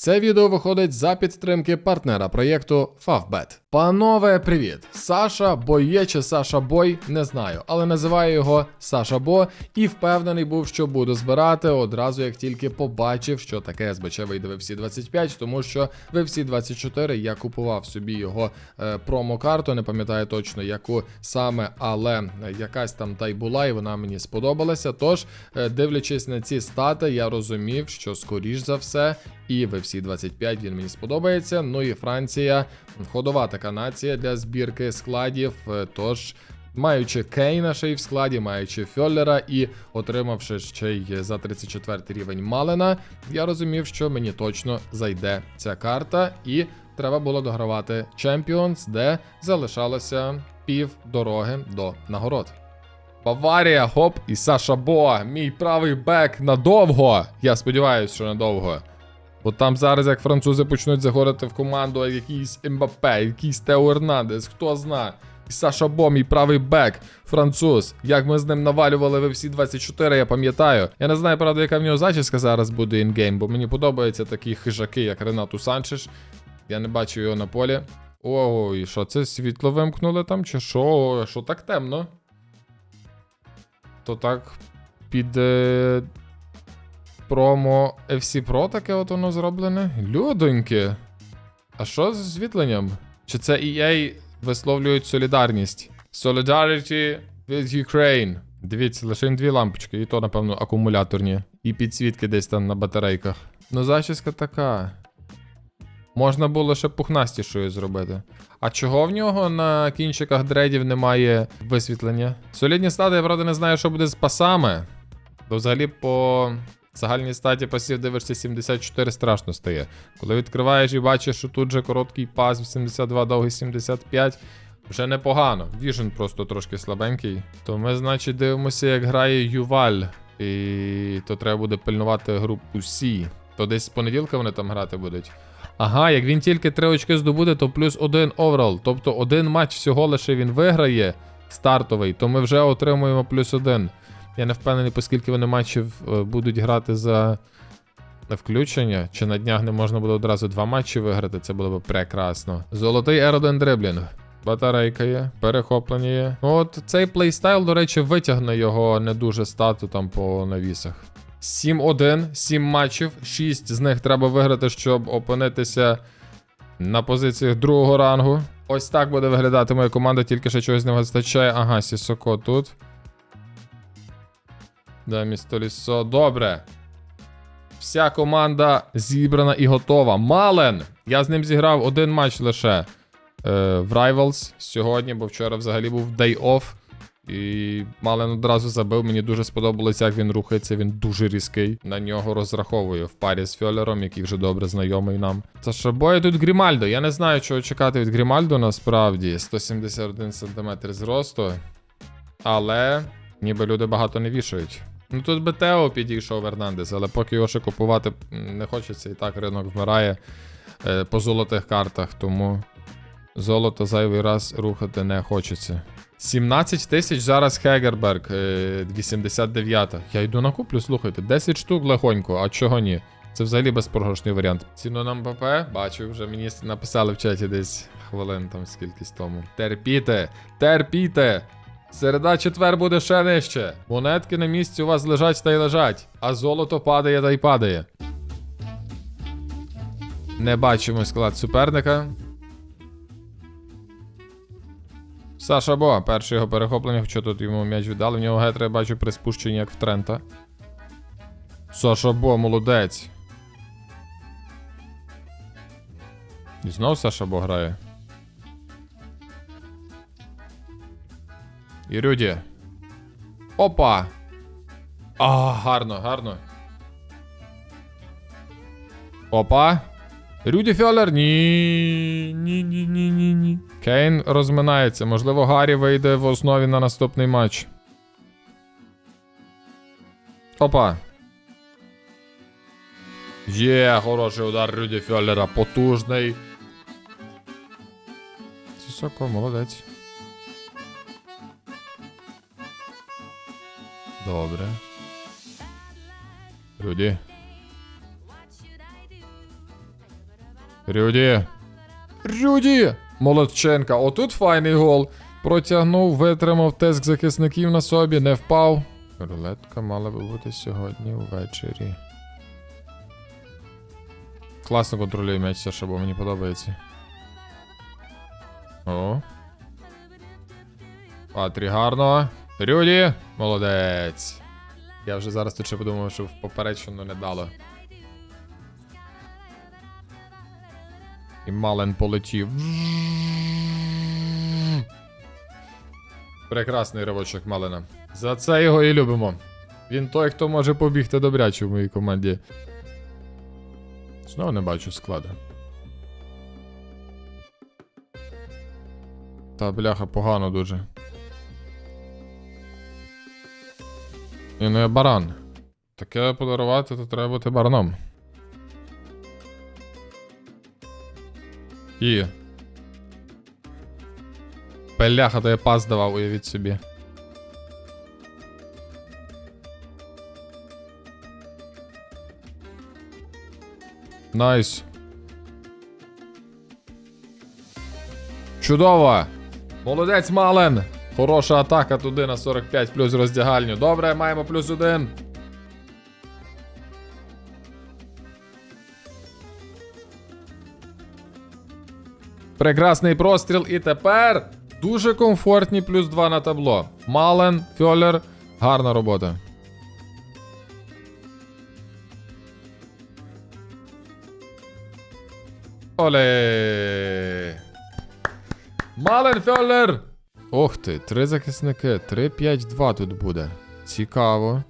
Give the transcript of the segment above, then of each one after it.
Це відео виходить за підтримки партнера проєкту Favbet. Панове, привіт! Саша Боє чи Саша Бой, не знаю, але називаю його Саша Бо і впевнений був, що буду збирати одразу, як тільки побачив, що таке СБЧ вийде в FC 25, тому що в FC 24 я купував собі його е, промо-карту, не пам'ятаю точно яку саме, але якась там та й була, і вона мені сподобалася. Тож, е, дивлячись на ці стати, я розумів, що скоріш за все. І в FC 25 він мені сподобається. Ну і Франція ходова така нація для збірки складів. е, Тож, маючи Кейна ще й в складі, маючи Фьоллера і отримавши ще й за 34 рівень Малена, я розумів, що мені точно зайде ця карта, і треба було догравати Champions, де залишалося пів дороги до нагород. Баварія, хоп, і Саша Бо, мій правий бек надовго. Я сподіваюся, що надовго. Бо там зараз, як французи почнуть заходити в команду, якийсь Мбаппе, якийсь Тео Ернандес, хто зна. І Саша Бо, мій правий бек, француз. Як ми з ним навалювали в всі 24, я пам'ятаю. Я не знаю, правда, яка в нього зачіска зараз буде інгейм, бо мені подобаються такі хижаки, як Ренату Санчеш. Я не бачу його на полі. Ого, і що це світло вимкнули там, чи що? Що так темно? То так під е, промо FC Pro таке от воно зроблене. Людоньки. А що з освітленням? Чи це EA висловлюють солідарність? Solidarity with Ukraine. Дивіться, лише дві лампочки, і то, напевно, акумуляторні. І підсвітки десь там на батарейках. Ну, зачіска така. Можна було ще пухнастішою зробити. А чого в нього на кінчиках дредів немає висвітлення? Солідні стати, я правда не знаю, що буде з пасами. То взагалі по загальній статі пасів дивишся 74 страшно стає. Коли відкриваєш і бачиш, що тут же короткий пас 82, довгий 75. Вже непогано. Віжен просто трошки слабенький. То ми, значить, дивимося, як грає Юваль. І то треба буде пильнувати групу С. То десь з понеділка вони там грати будуть. Ага, як він тільки три очки здобуде, то плюс один оверол. Тобто один матч всього лише він виграє стартовий, то ми вже отримуємо плюс один. Я не впевнений, оскільки вони матчів е, будуть грати за включення. Чи на днях не можна буде одразу два матчі виграти, це було б прекрасно. Золотий R1 дриблінг. Батарейка є, перехоплення є. Ну от цей плейстайл, до речі, витягне його не дуже стату там по навісах. 7-1, 7 матчів, 6 з них треба виграти, щоб опинитися на позиціях другого рангу. Ось так буде виглядати моя команда, тільки ще чогось не вистачає. Ага, Сісоко тут. Да, місто Лісо. Добре. Вся команда зібрана і готова. Мален! Я з ним зіграв один матч лише е, в Rivals сьогодні, бо вчора взагалі був day off. І Мален одразу забив. Мені дуже сподобалось, як він рухається. Він дуже різкий. На нього розраховую в парі з Фьолером, який вже добре знайомий нам. Та що боє тут Грімальдо. Я не знаю, чого чекати від Грімальдо насправді. 171 см зросту. Але ніби люди багато не вішають. Ну тут би Тео підійшов Ернандес, але поки його ще купувати не хочеться, і так ринок вмирає е, по золотих картах, тому золото зайвий раз рухати не хочеться. 17 тисяч зараз Хегерберг, е, 89. Я йду на куплю, слухайте, 10 штук легонько, а чого ні? Це взагалі безпрограшний варіант. Ціну на МПП, бачу, вже мені написали в чаті десь хвилин там скількись тому. Терпіте, терпіте! Середа четвер буде ще нижче. Монетки на місці у вас лежать та й лежать, а золото падає та й падає. Не бачимо склад суперника. Саша Бо, перше його перехоплення, хоча тут йому м'яч віддали. В нього гетри, я бачу при спущенні, як в Трента. Саша Бо, молодець. І знов Саша Бо грає. І Рюді. Опа! А, гарно, гарно. Опа. Рюді Фьолер. Ні. Ні, ні, ні, ні, ні. Кейн розминається. Можливо, Гаррі вийде в основі на наступний матч. Опа. Є, хороший удар Рюді Фьоллера. Потужний. Сісоко, молодець. Добре. Рюді. Рюді. Рюді! Молодченка. Отут файний гол. Протягнув, витримав тиск захисників на собі, не впав. Рулетка мала би бути сьогодні ввечері. Класно контролює м'яч бо мені подобається. О. Патрі гарно. Рюді! Молодець. Я вже зараз тут ще подумав, що в поперечину не дало. І Мален полетів. Прекрасний ривочок Малена. За це його і любимо. Він той, хто може побігти добряче в моїй команді. Знову не бачу складу. Та бляха погано дуже. І не баран. Таке подарувати, то треба бути бараном. І. Бляха, то я пас давав, уявіть собі. Найс. Чудово! Молодець Мален! Хороша атака туди на 45 плюс роздягальню. Добре, маємо плюс один. Прекрасний простріл. І тепер дуже комфортні плюс 2 на табло. Мален, Фьолер. Гарна робота. Оле. Мален Фьолер. Ох ти, три захисники. 3-5-2 тут буде. Цікаво.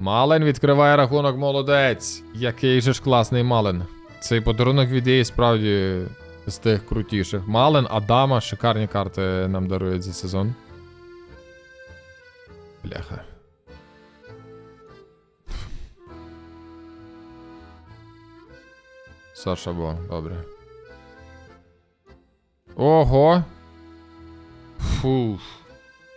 Мален відкриває рахунок молодець. Який же ж класний Мален. Цей подарунок від її справді з тих крутіших. Мален, Адама, шикарні карти нам дарують за сезон. Бляха. Саша бо, добре. Ого. Фух.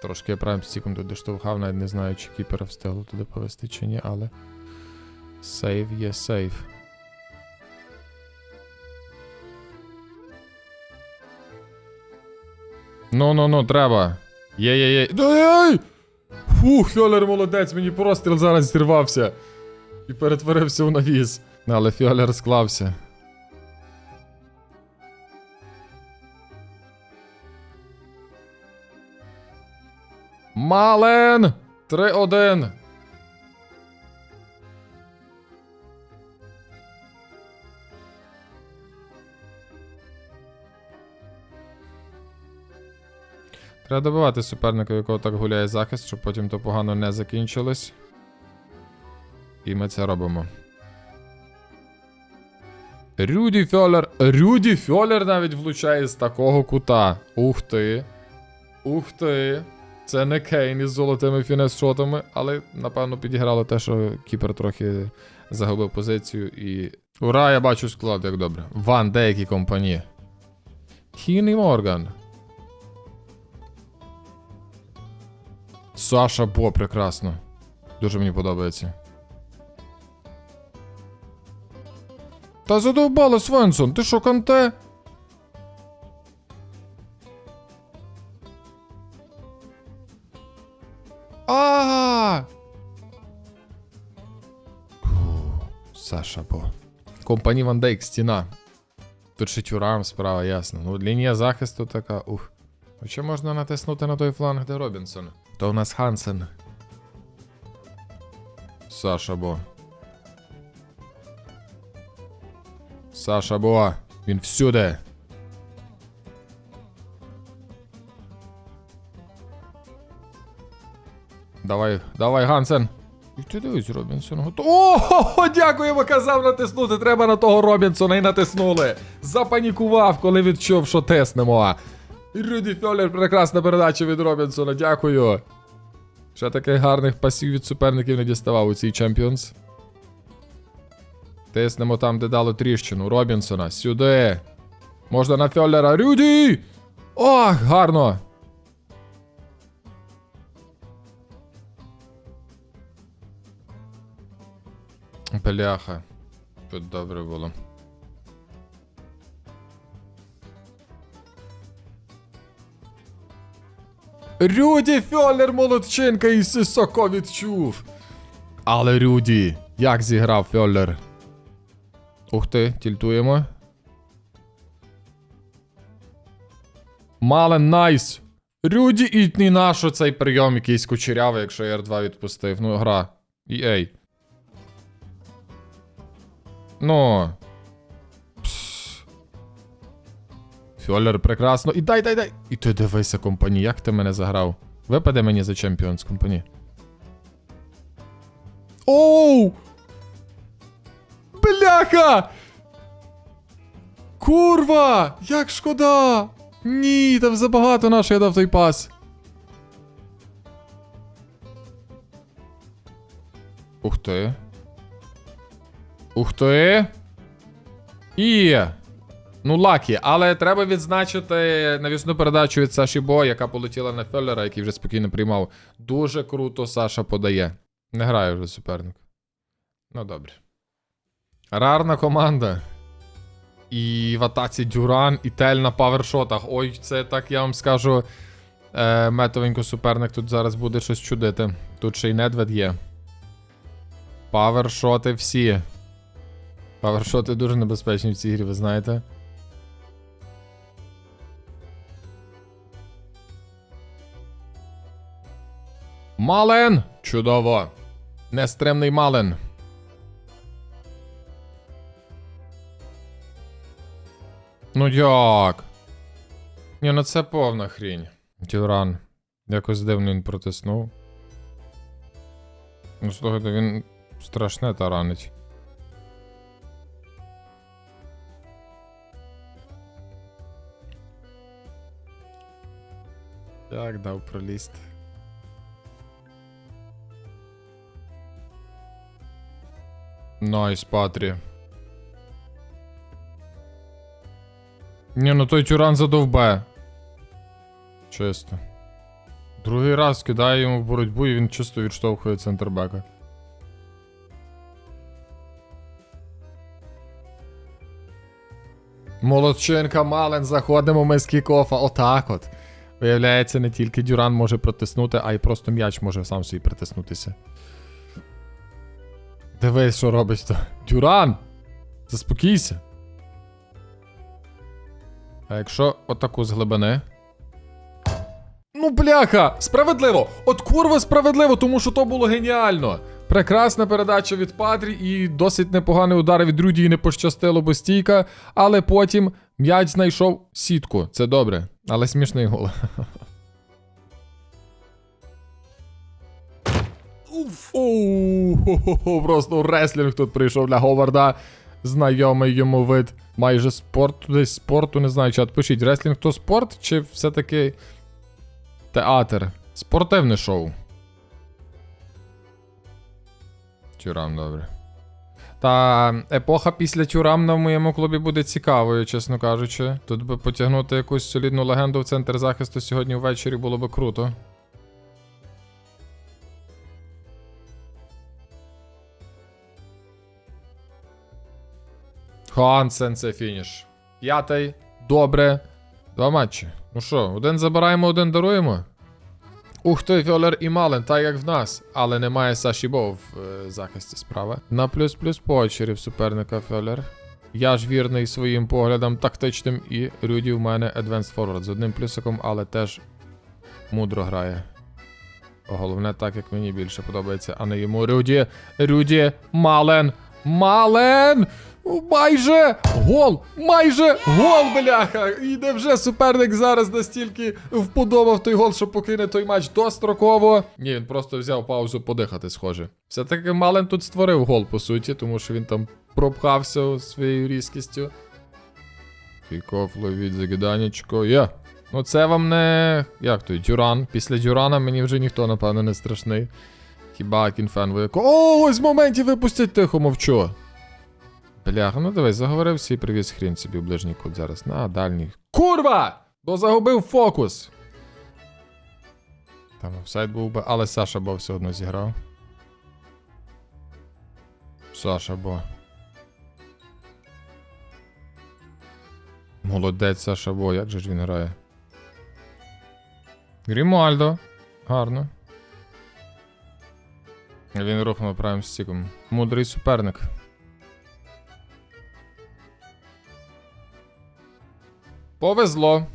Трошки я прям стіком тут доштовхав, навіть не знаю, чи кіпера встигло туди повести чи ні, але. Сейв є сейв. Ну, ну, ну, треба. Є, є, є. Ей! Фух, Фьолер молодець, мені простріл зараз зірвався. І перетворився у навіс. Але Фьолер склався. Мален! 3-1. Треба добивати суперника, якого так гуляє захист, щоб потім то погано не закінчилось. І ми це робимо. Рюді Фьолер. Рюді Фьолер навіть влучає з такого кута. Ух ти. Ух ти. Це не Кейн із золотими фінес-шотами, але напевно підіграло те, що Кіпер трохи загубив позицію і. Ура, я бачу склад, як добре. Ван деякі компанії. Хін Морган. Саша Бо, прекрасно. Дуже мені подобається. Та задовбало Свенсон, ти що, канте? А! Саша Бо. Компані Ван Дейк, стіна. Тут ще тюрам справа, ясно. Ну, лінія захисту така, ух. Хоча можна натиснути на той фланг, де Робінсон. То у нас Хансен. Саша Бо. Саша Бо. Він всюди. Давай, давай, Гансен. І ти дивись, Робінсон. О, дякуємо, казав натиснути. Треба на того Робінсона і натиснули. Запанікував, коли відчув, що тиснемо. І Руді Фьолер, прекрасна передача від Робінсона, дякую. Ще таких гарних пасів від суперників не діставав у цій Champions. Тиснемо там, де дало тріщину. Робінсона, сюди. Можна на Фьоллера. Рюді! Ох, гарно! Бляха. Тут добре було. Рюді Фьоллер молодчинка і Сисоко відчув. Але Рюді, як зіграв Фьоллер? Ух ти, тільтуємо. Мален найс. Рюді і не нащо цей прийом якийсь кучерявий, якщо я R2 відпустив. Ну, гра. EA. Ну. Пс. Прекрасно. І дай, дай, дай. І ти дивися, компані, як ти мене заграв. Випаде мені за чемпіонс, компані. Оу! Бляха! Курва! Як шкода! Ні, там забагато на я дав той пас. Ух ти. Ух ти. І. Ну, лакі, але треба відзначити навісну передачу від Саші Бо, яка полетіла на Феллера, який вже спокійно приймав. Дуже круто Саша подає. Не грає вже суперник. Ну, добре. Рарна команда. І в атаці Дюран, і Тель на павершотах. Ой, це так я вам скажу. Е, метовенько суперник тут зараз буде щось чудити. Тут ще й недвед є. Павершоти всі. Павершоти дуже небезпечні в цій грі, ви знаєте. Мален! Чудово! Нестремний Мален. Ну як? Ні, ну це повна хрінь. Тюран. Якось дивно він протиснув. Ну, слухайте, він страшне таранить. Як дав пролізти. Найс, Патрі. Ні, ну той тюран задовбе. Чисто. Другий раз кидає йому в боротьбу і він чисто відштовхує центрбека. Молодчинка Мален, заходимо ми з кікофа. Отак от. Виявляється, не тільки Дюран може протиснути, а й просто м'яч може сам собі притиснутися. Дивись, що робить то. Дюран! Заспокійся. А якщо отаку з глибини. Ну, бляха! Справедливо! От курва справедливо, тому що то було геніально. Прекрасна передача від Падрі і досить непоганий удар від Руді і не пощастило, бо стійка. Але потім м'яч знайшов сітку. Це добре, але смішний гол. Оу, просто реслінг тут прийшов для Говарда. Знайомий йому вид. Майже спорт, десь спорту, не знаю, чат. Пишіть, реслінг то спорт, чи все-таки театр? Спортивне шоу. Тюрам, добре. Та епоха після тюрам на моєму клубі буде цікавою, чесно кажучи. Тут би потягнути якусь солідну легенду в центр захисту сьогодні ввечері було би круто. Хансен, це фініш. П'ятий. Добре. Два матчі. Ну що, один забираємо, один даруємо. Ух ти, Фьолер і Мален, так як в нас. Але немає Саші Бо в е, захисті справа. На плюс-плюс по в суперника Фьолер. Я ж вірний своїм поглядам тактичним, і Рюді в мене Advanced Forward з одним плюсиком, але теж мудро грає. Головне, так як мені більше подобається, а не йому. Рюді, Рюді, Мален, Мален! Майже гол! Майже гол, бляха! І невже суперник зараз настільки вподобав той гол, що покине той матч достроково. Ні, він просто взяв паузу подихати, схоже. Все-таки Мален тут створив гол, по суті, тому що він там пропхався своєю різкістю. Кікоф ловіть закиданечко. Є. Ну це вам не. Як той? Дюран. Після Дюрана мені вже ніхто, напевно, не страшний. Хіба кінфен вико. О, ось в моменті випустять тихо, мовчу. Бляха, ну давай, заговорився і привіз хрін собі в ближній кут зараз. На дальній. Курва! Бо загубив фокус. Там офсайд був би, але Саша бо все одно зіграв. Саша, бо. Молодець Саша, бо, як же ж він грає? Грімальдо. Гарно. Він рухнув правим стіком. Мудрий суперник. Повезло.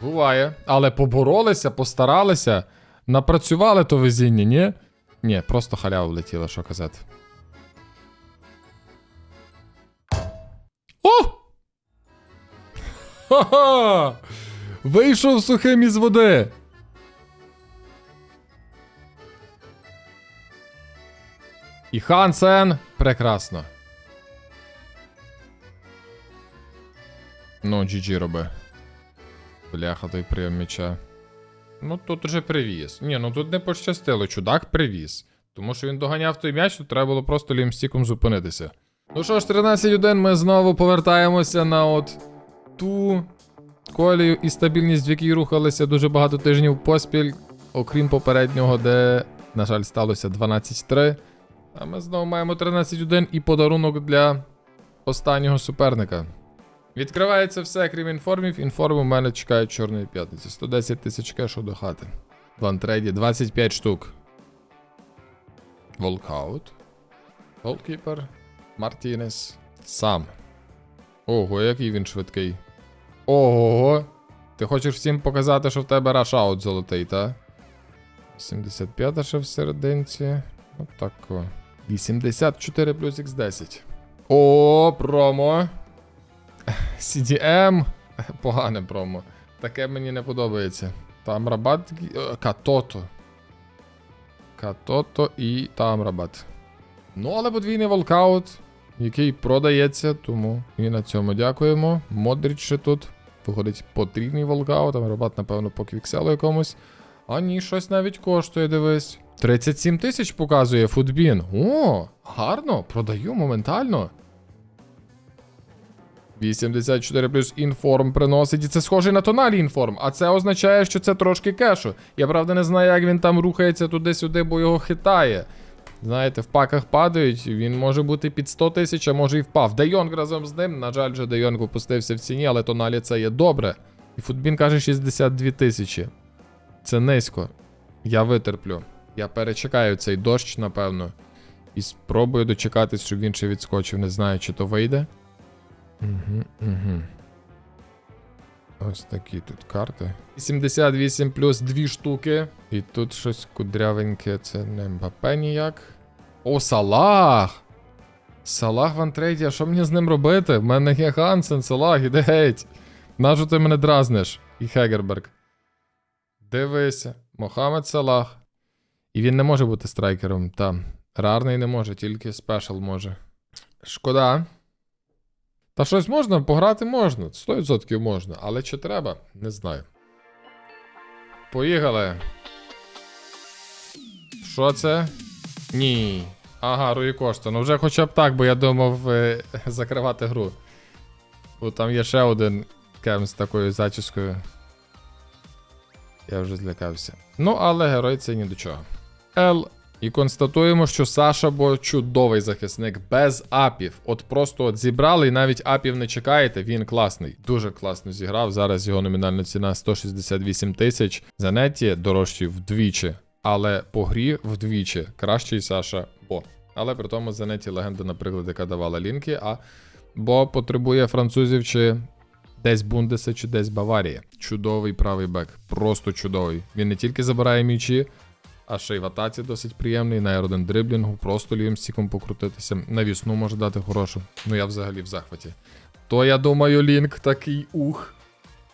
Буває. Але поборолися, постаралися. Напрацювали то везіння, ні? Ні, просто халява влетіла, що казати. О! Ха-ха! Вийшов сухим із води. І Хансен. Прекрасно. Ну, GG роби. Бляха, той прийом м'яча. Ну тут уже привіз. Ні, ну тут не пощастило, чудак привіз. Тому що він доганяв той м'яч, то треба було просто лімстіком зупинитися. Ну що ж, 13-1, ми знову повертаємося на от ту колію і стабільність, в якій рухалися дуже багато тижнів поспіль, окрім попереднього, де, на жаль, сталося 12-3. А ми знову маємо 13-1 і подарунок для останнього суперника. Відкривається все, крім інформів. Інформи у мене чекають чорної п'ятниці. 110 тисяч кешу до хати. В антрейді 25 штук. Волкаут. Голкіпер. Мартінес. Сам. Ого, який він швидкий. Ого. Ти хочеш всім показати, що в тебе рашаут золотий, та? 75 ще в серединці. Отако. 84 плюс X10. О, промо. CDM. Погане промо. Таке мені не подобається. Там рабат. е, Катото. Катото і там рабат. Ну, але подвійний волкаут, який продається, тому і на цьому дякуємо. Модріч ще тут. Виходить потрібний волкаут, там рабат, напевно, по квікселу якомусь. А ні, щось навіть коштує, дивись. 37 тисяч показує футбін. О, гарно, продаю моментально. 84 плюс інформ приносить, і це схоже на тоналі інформ, а це означає, що це трошки кешу. Я правда не знаю, як він там рухається туди-сюди, бо його хитає. Знаєте, в паках падають, він може бути під 100 тисяч, а може і впав. Де Йонг разом з ним. На жаль, вже Дейонг опустився в ціні, але тоналі це є добре. І футбін каже 62 тисячі. Це низько. Я витерплю. Я перечекаю цей дощ, напевно. І спробую дочекатись, щоб він ще відскочив. Не знаю, чи то вийде. Угу, угу. Ось такі тут карти. 78 плюс 2 штуки. І тут щось кудрявеньке, це не Мбапе ніяк. О, Салах! Салах в антрейді, а що мені з ним робити? В мене є Хансен, Салах, іди геть. Нащо ти мене дразниш? І Хегерберг. Дивися, Мохамед Салах. І він не може бути страйкером, там. Рарний не може, тільки спешл може. Шкода. Та щось можна, пограти можна, 100% можна, але чи треба, не знаю. Поїхали. Що це? Ні. Ага, Руї Кошта. Ну вже хоча б так, бо я думав е, закривати гру. Бо там є ще один кем з такою зачіскою. Я вже злякався. Ну, але герой це ні до чого. Л. І констатуємо, що Саша бо чудовий захисник без апів. От просто от зібрали і навіть апів не чекаєте. Він класний. Дуже класно зіграв. Зараз його номінальна ціна 168 тисяч. За неті дорожчий вдвічі. Але по грі вдвічі кращий Саша Бо. Але при тому за неті легенда, наприклад, яка давала лінки, а Бо потребує французів чи десь Бундеса, чи десь Баварія. Чудовий правий бек. Просто чудовий. Він не тільки забирає м'ячі, а ще й в атаці досить приємний, на R1 дриблінгу, просто лівим стіком покрутитися. На вісну може дати хорошу. Ну я взагалі в захваті. То я думаю, Лінк такий ух.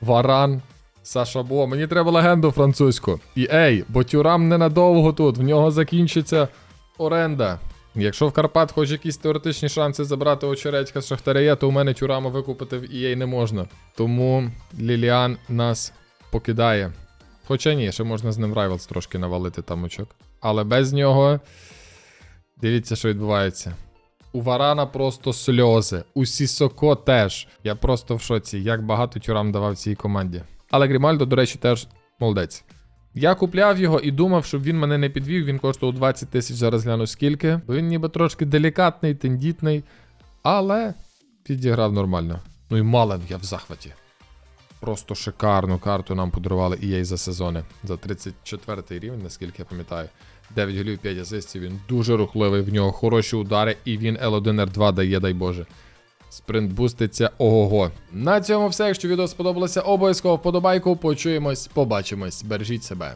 Варан. Саша Бо, мені треба легенду французьку. І ей, бо тюрам ненадовго тут, в нього закінчиться оренда. Якщо в Карпат хоч якісь теоретичні шанси забрати очередька з Шахтаря є, то у мене тюраму викупити в EA не можна. Тому Ліліан нас покидає. Хоча ні, ще можна з ним Rivals трошки навалити там очок. Але без нього. Дивіться, що відбувається. У Варана просто сльози. У Сісоко теж. Я просто в шоці, як багато тюрам давав цій команді. Але Грімальдо, до речі, теж молодець. Я купляв його і думав, щоб він мене не підвів. Він коштував 20 тисяч, зараз гляну скільки. Бо він ніби трошки делікатний, тендітний, але підіграв нормально. Ну і Мален, я в захваті. Просто шикарну карту нам подарували EA за сезони. За 34 рівень, наскільки я пам'ятаю. 9 голів, 5 асистів. Він дуже рухливий, в нього хороші удари, і він L1R2 дає, дай Боже. Спринт буститься ого-го. На цьому все. Якщо відео сподобалося, обов'язково вподобайку. Почуємось, побачимось. Бережіть себе.